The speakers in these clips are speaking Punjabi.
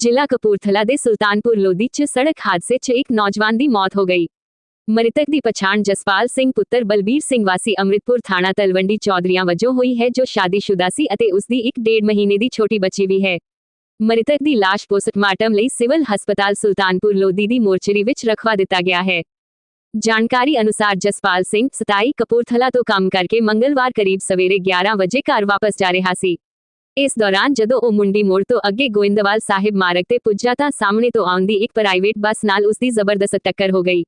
ਜ਼ਿਲ੍ਹਾ ਕਪੂਰਥਲਾ ਦੇ ਸੁਲਤਾਨਪੁਰ ਲੋਧੀ 'ਚ ਸੜਕ ਹਾਦਸੇ 'ਚ ਇੱਕ ਨੌਜਵਾਨ ਦੀ ਮੌਤ ਹੋ ਗਈ ਮ੍ਰਿਤਕ ਦੀ ਪਛਾਣ ਜਸਪਾਲ ਸਿੰਘ ਪੁੱਤਰ ਬਲਬੀਰ ਸਿੰਘ ਵਾਸੀ ਅੰਮ੍ਰਿਤਪੁਰ ਥਾਣਾ ਤਲਵੰਡੀ ਚੌਧਰੀਆਂ ਵਜੋਂ ਹੋਈ ਹੈ ਜੋ ਸ਼ਾਦੀशुदा ਸੀ ਅਤੇ ਉਸ ਦੀ ਇੱਕ ਡੇਢ ਮਹੀਨੇ ਦੀ ਛੋਟੀ ਬੱਚੀ ਵੀ ਹੈ ਮ੍ਰਿਤਕ ਦੀ ਲਾਸ਼ ਪੋਸਟਮਾਰਟਮ ਲਈ ਸਿਵਲ ਹਸਪਤਾਲ ਸੁਲਤਾਨਪੁਰ ਲੋਧੀ ਦੀ ਮੋਰਚਰੀ ਵਿੱਚ ਰਖਵਾ ਦਿੱਤਾ ਗਿਆ ਹੈ ਜਾਣਕਾਰੀ ਅਨੁਸਾਰ ਜਸਪਾਲ ਸਿੰਘ 27 ਕਪੂਰਥਲਾ ਤੋਂ ਕੰਮ ਕਰਕੇ ਮੰਗਲਵਾਰ ਕਰੀਬ ਸਵੇਰੇ 11 ਵਜੇ ਘਰ ਵਾਪਸ ਜਾ ਰਿਹਾ ਸੀ ਇਸ ਦੌਰਾਨ ਜਦੋਂ ਉਹ ਮੁੰਡੀ ਮੋੜ ਤੋਂ ਅੱਗੇ ਗੋਇੰਦਵਾਲ ਸਾਹਿਬ ਮਾਰਗ ਤੇ ਪੁੱਜਾ ਤਾਂ ਸਾਹਮਣੇ ਤੋਂ ਆਉਂਦੀ ਇੱਕ ਪ੍ਰਾਈਵੇਟ ਬੱਸ ਨਾਲ ਉਸ ਦੀ ਜ਼ਬਰਦਸਤ ਟੱਕਰ ਹੋ ਗਈ,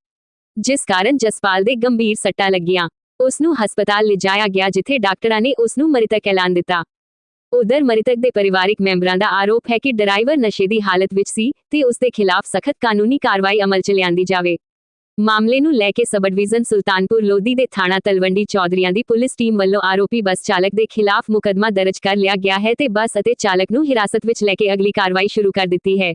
ਜਿਸ ਕਾਰਨ ਜਸਪਾਲ ਦੇ ਗੰਭੀਰ ਸੱਟਾਂ ਲੱਗੀਆਂ। ਉਸ ਨੂੰ ਹਸਪਤਾਲ ਲਿਜਾਇਆ ਗਿਆ ਜਿੱਥੇ ਡਾਕਟਰਾਂ ਨੇ ਉਸ ਨੂੰ ਮ੍ਰਿਤਕ ਐਲਾਨ ਦਿੱਤਾ। ਉਧਰ ਮ੍ਰਿਤਕ ਦੇ ਪਰਿਵਾਰਕ ਮੈਂਬਰਾਂ ਦਾ ਆਰੋਪ ਹੈ ਕਿ ਡਰਾਈਵਰ ਨਸ਼ੇ ਦੀ ਹਾਲਤ ਵਿੱਚ ਸੀ ਤੇ ਉਸ ਦੇ ਖਿਲਾਫ ਸਖਤ ਕਾਨੂੰਨੀ ਕਾਰਵਾਈ ਅਮਲ 'ਚ ਲਿਆਂਦੀ ਜਾਵੇ। ਮਾਮਲੇ ਨੂੰ ਲੈ ਕੇ ਸਬ ਡਿਵੀਜ਼ਨ ਸੁਲਤਾਨਪੁਰ ਲੋਧੀ ਦੇ ਥਾਣਾ ਤਲਵੰਡੀ ਚੌਧਰੀਆਂ ਦੀ ਪੁਲਿਸ ਟੀਮ ਵੱਲੋਂ ਆਰੋਪੀ ਬੱਸ ਚਾਲਕ ਦੇ ਖਿਲਾਫ ਮੁਕੱਦਮਾ ਦਰਜ ਕਰ ਲਿਆ ਗਿਆ ਹੈ ਤੇ ਬੱਸ ਅਤੇ ਚਾਲਕ ਨੂੰ ਹਿਰਾਸਤ ਵਿੱਚ ਲੈ ਕੇ ਅਗਲੀ ਕਾਰਵਾਈ ਸ਼ੁਰੂ ਕਰ ਦਿੱਤੀ ਹੈ।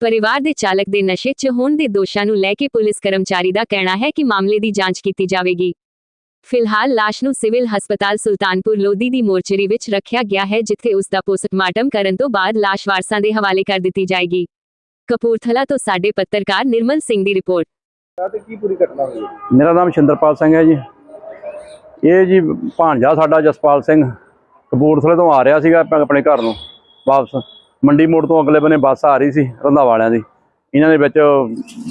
ਪਰਿਵਾਰ ਦੇ ਚਾਲਕ ਦੇ ਨਸ਼ੇ 'ਚ ਹੋਣ ਦੇ ਦੋਸ਼ਾਂ ਨੂੰ ਲੈ ਕੇ ਪੁਲਿਸ ਕਰਮਚਾਰੀ ਦਾ ਕਹਿਣਾ ਹੈ ਕਿ ਮਾਮਲੇ ਦੀ ਜਾਂਚ ਕੀਤੀ ਜਾਵੇਗੀ। ਫਿਲਹਾਲ ਲਾਸ਼ ਨੂੰ ਸਿਵਲ ਹਸਪਤਾਲ ਸੁਲਤਾਨਪੁਰ ਲੋਧੀ ਦੀ ਮੋਰਚਰੀ ਵਿੱਚ ਰੱਖਿਆ ਗਿਆ ਹੈ, ਜਿੱਥੇ ਉਸ ਦਾ ਪੋਸਟਮਾਰਟਮ ਕਰਨ ਤੋਂ ਬਾਅਦ ਲਾਸ਼ ਵਾਰਸਾਂ ਦੇ ਹਵਾਲੇ ਕਰ ਦਿੱਤੀ ਜਾਏਗੀ। ਕਪੂਰਥਲਾ ਤੋਂ ਸਾਡੇ ਪੱਤਰਕਾਰ ਨਿਰਮਲ ਸਿੰਘ ਦੀ ਰਿਪੋਰਟ। ਤੇ ਕੀ ਪੂਰੀ ਘਟਨਾ ਹੋਈ? ਮੇਰਾ ਨਾਮ ਸ਼ਿੰਦਰਪਾਲ ਸਿੰਘ ਹੈ ਜੀ। ਇਹ ਜੀ ਭਾਣਜਾ ਸਾਡਾ ਜਸਪਾਲ ਸਿੰਘ ਕਪੂਰਥਲੇ ਤੋਂ ਆ ਰਿਹਾ ਸੀਗਾ ਆਪ- ਆਪਣੇ ਘਰ ਨੂੰ ਵਾਪਸ। ਮੰਡੀ ਮੋੜ ਤੋਂ ਅਗਲੇ ਬੰਨੇ ਬੱਸ ਆ ਰਹੀ ਸੀ ਰੰਧਾ ਵਾਲਿਆਂ ਦੀ। ਇਹਨਾਂ ਦੇ ਵਿੱਚ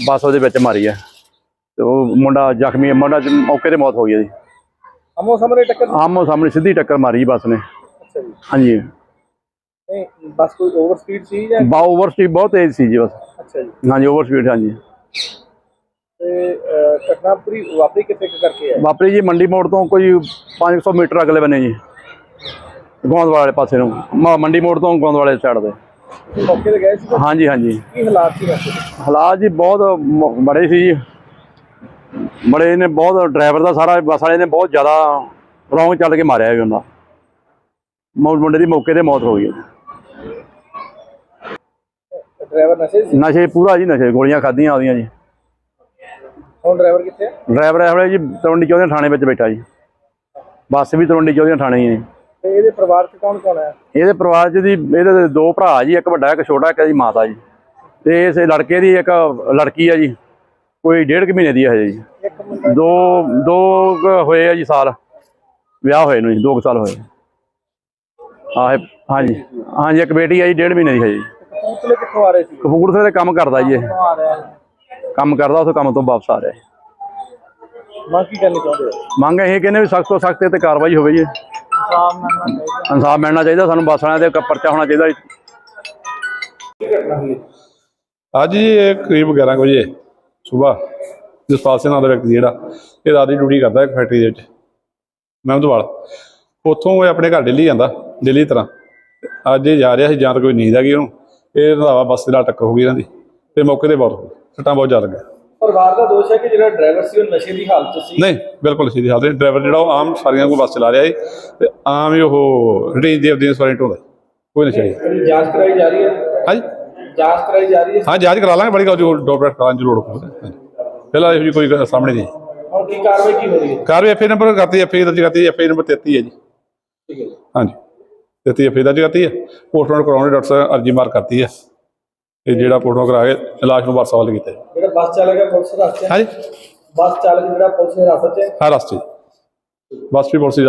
ਬੱਸ ਉਹਦੇ ਵਿੱਚ ਮਾਰੀ ਹੈ ਤੇ ਉਹ ਮੁੰਡਾ ਜ਼ਖਮੀ ਮੁੰਡਾ ਮੌਕੇ ਤੇ ਮੌਤ ਹੋ ਗਈ ਹੈ ਜੀ। ਆਮੋ ਸਾਹਮਣੇ ਟੱਕਰ? ਆਮੋ ਸਾਹਮਣੇ ਸਿੱਧੀ ਟੱਕਰ ਮਾਰੀ ਜੀ ਬੱਸ ਨੇ। ਅੱਛਾ ਜੀ। ਹਾਂਜੀ। ਨਹੀਂ ਬੱਸ ਕੋਈ ਓਵਰ ਸਪੀਡ ਸੀ ਜਾਂ? ਬਾ ਓਵਰ ਸਪੀਡ ਬਹੁਤ ਤੇਜ਼ ਸੀ ਜੀ ਬਸ। ਅੱਛਾ ਜੀ। ਹਾਂਜੀ ਓਵਰ ਸਪੀਡ ਹਾਂਜੀ। ਤੇ ਅਹ, ਘਟਨਾ ਪੂਰੀ ਵਾਪਰੀ ਕਿੱਥੇ ਕੁ ਕਰਕੇ ਹੈ ਵਾਪਰੀ ਜੀ ਮੰਡੀ ਮੋੜ ਤੋਂ ਕੋਈ 500 ਮੀਟਰ ਅਗਲੇ ਬੰਨੇ ਜੀ। ਗੋਂਦਵਾਲ ਵਾਲੇ ਪਾਸੇ ਨੂੰ ਮ- ਮੰਡੀ ਮੋੜ ਤੋਂ ਗੋਂਦਵਾਲ ਵਾਲੇ ਸਾਈਡ ਤੇ। ਮੌਕੇ ਤੇ ਗਏ ਸੀ ਤਾਂ ਹਾਂਜੀ ਹਾਂਜੀ। ਕੀ ਹਾਲਾਤ ਸੀ ਵੈਸੇ? ਹਾਲਾਤ ਜੀ ਬਹੁਤ ਮ- ਬੜੇ ਸੀ ਜੀ। ਬੜੇ ਨੇ ਬਹੁਤ ਡਰਾਈਵਰ ਦਾ ਸਾਰਾ ਬੱਸ ਵਾਲੇ ਨੇ ਬਹੁਤ ਜ਼ਿਆਦਾ ਰੌਂਗ ਚੱਲ ਕੇ ਮਾਰਿਆ ਜੀ ਉਹਨਾਂ ਮੌ- ਮੁੰਡੇ ਦੀ ਮੌਕੇ ਤੇ ਮੌਤ ਹੋ ਗਈ ਹੈ। ਡਰਾਈਵਰ ਨਸ਼ੇ ਸੀ? ਨਸ਼ੇ ਪੂਰਾ ਜੀ ਨਸ਼ੇ ਗੋਲੀਆਂ ਖਾਧੀਆਂ ਉਹਦੀਆਂ ਜੀ। ਹੁਣ ਡਰਾਈਵਰ ਕਿੱਥੇ ਹੈ ਡਰਾਈਵਰ ਵੇਲੇ ਜੀ ਤਲਵੰਡੀ ਚੌਧਰੀ ਥਾਣੇ ਵਿੱਚ ਬੈਠਾ ਜੀ। ਬੱਸ ਵੀ ਤਲਵੰਡੀ ਚੌਧਰੀ ਥਾਣੇ ਹੀ ਹੈ ਤੇ ਇਹਦੇ ਪਰਿਵਾਰ 'ਚ ਕੌਣ ਕੌਣ ਹੈ? ਇਹਦੇ ਪਰਿਵਾਰ 'ਚ ਦੀ ਇਹਦੇ ਦੇ ਭਰਾ ਜੀ ਇੱਕ ਵੱਡਾ ਇੱਕ ਛੋਟਾ ਇੱਕ ਦੀ ਮਾਤਾ ਜੀ। ਤੇ ਇਸ ਲੜਕੇ ਦੀ ਇੱਕ ਲੜਕੀ ਆ ਜੀ ਕੋਈ ਡੇਢ ਕੁ ਮਹੀਨੇ ਦੀ ਹੈ ਹਜੇ ਜੀ। ਦੋ ਦੋ ਹੋਏ ਆ ਜੀ ਸਾਲ। ਵਿਆਹ ਹੋਏ ਨੂੰ ਜੀ ਦੋ ਕੁ ਸਾਲ ਹੋਏ। ਆਹ ਹਾਂਜੀ ਹਾਂਜੀ ਇੱਕ ਬੇਟੀ ਆ ਜੀ ਡੇਢ ਮਹੀਨੇ ਦੀ ਹੈ ਜੀ। ਕਪੂਰਥਲੇ ਕਿੱਥੋਂ ਆ ਰਹੇ ਸੀ? ਕਪੂਰਥਲੇ ਕੰਮ ਕਰਦਾ ਜੀ ਇਹ। ਕੰਮ ਕਰਦਾ ਉੱਥੇ ਕੰਮ ਤੋਂ ਵਾਪਸ ਆ ਰਿਹਾ ਜੀ। ਮੰਗ ਕੀ ਕਰਨੀ ਚਾਹੁੰਦੇ ਹੋ? ਮੰਗ ਇਹ ਕਹਿੰਦੇ ਵੀ ਸਖਤ ਤੋਂ ਸਖਤ ਤੇ ਕਾਰਵਾਈ ਹੋਵੇ ਜੀ। ਇਨਸਾਫ ਮਿਲਣਾ ਚਾਹੀਦਾ। ਇਨਸਾਫ ਮਿਲਣਾ ਚਾਹੀਦਾ ਸਾਨੂੰ ਬੱਸ ਵਾਲਿਆਂ ਤੇ ਪਰਚਾ ਹੋਣਾ ਚਾਹੀਦਾ? ਅੱਜ ਜੀ ਇਹ ਕਰੀਬ 11 ਕੁ ਵਜੇ ਸਵੇਰ ਜਸਪਾਲ ਸਿੰਘ ਦਾ ਵਿਅਕਤੀ ਜਿਹੜਾ ਇਹ ਰਾਤ ਦੀ ਡਿਊਟੀ ਕਰਦਾ ਇੱਕ ਫੈਕਟਰੀ ਦੇ ਵਿੱਚ। ਮਹਿਮਦਵਾਲ ਉੱਥੋਂ ਇਹ ਆਪਣੇ ਘਰ ਦਿੱਲੀ ਜਾਂਦਾ ਦਿੱਲੀ ਤਰ੍ਹਾਂ। ਅੱਜ ਇਹ ਜਾ ਰਿਹਾ ਸੀ ਜਾਂ ਤਾਂ ਕੋਈ ਨੀਂਦ ਆ ਗਈ ਉਹਨੂੰ। ਇਹ ਰੰਧਾਵਾ ਬੱਸ ਦੇ ਨਾਲ ਟੱਕਰ ਹੋ ਗਈ ਇਹਨਾਂ ਦੀ। ਤੇ ਮੌਕੇ ਤੇ ਬਹੁਤ ਹੋ ਗਈ। ਸੱਟਾਂ ਬਹੁਤ ਜ਼ਿਆਦਾ ਲੱਗੀਆਂ। ਪਰਿਵਾਰ ਦਾ ਦੋਸ਼ ਹੈ ਕਿ ਜਿਹੜਾ ਡਰਾਈਵਰ ਸੀ ਉਹ ਨਸ਼ੇ ਦੀ ਹਾਲਤ 'ਚ ਸੀ। ਨਹੀਂ ਬਿਲਕੁਲ ਸਿੱਧੀ ਹਾਲਤ ਨਹੀਂ। ਡਰਾਈਵਰ ਜਿਹੜਾ ਉਹ ਆਮ ਸਾਰੀਆਂ ਕੋ ਬੱਸ ਚਲਾ ਰਿਹਾ ਸੀ ਤੇ ਆਮ ਹੀ ਉਹ ਰੂਟੀਨ ਦੇ ਅਧੀਨ ਸਵਾਰੀ ਢੋਦਾ ਕੋਈ ਨਸ਼ਾ ਨਹੀਂ। ਇਹਦੀ ਜਾਂਚ ਕਰਾਈ ਜਾ ਰਹੀ ਹੈ? ਹਾਂਜੀ? ਜਾਂਚ ਕਰਾਈ ਜਾ ਰਹੀ ਹੈ? ਹਾਂ ਜਾਂਚ ਕਰਾ ਲਾਂਗੇ। ਬੜੀ ਗੱਲ ਜੋ ਡਾਕਟਰ ਕਰਾਉਣ ਦੀ ਲੋੜ ਹੋਵੇ ਫਿਲਹਾਲ ਇਹੋ ਜਿਹੀ ਕੋਈ ਸਾਹਮਣੇ ਨਹੀਂ ਹੁਣ ਕੀ ਕਾਰਵਾਈ ਕੀ ਹੋ ਰਹੀ ਹੈ? ਕਾਰਵਾਈ ਐਫਏ ਨੰਬਰ ਕਰਤੀ ਐਫਏ ਦਰਜ ਕਰਤੀ ਐਫਏ ਨੰਬਰ 33 ਹੈ ਜੀ। ਠੀਕ ਹੈ ਜੀ। ਹਾਂਜੀ। 33 ਐਫਏ ਦਰਜ ਕਰਤੀ ਹੈ। ਪੋਸਟਮਾਰਟਮ ਕਰਾਉਣੇ ਡਾਕਟਰ ਅਰਜੀ ਮਾਰ ਕਰਤੀ ਹੈ। ਤੇ ਜਿਹੜਾ ਪੋਸਟਮਾਰਟਮ ਕਰਾ ਕੇ ਲਾਸ਼ ਨੂੰ ਵਾਰਸ ਕੀਤਾ ਜੀ। ਜਿਹੜਾ ਬੱਸ ਚਾਲਕ ਹੈ ਪੁਲਿਸ ਹੈ? ਹਾਂਜੀ। ਬੱਸ ਚਾਲਕ ਜਿਹੜਾ ਪੁਲਿਸ ਹਿਰਾਸਤ 'ਚ ਹੈ? ਹਾਂ ਰਸਤੇ ਬਸ ਵੀ ਪੁਲਿਸ ਦੀ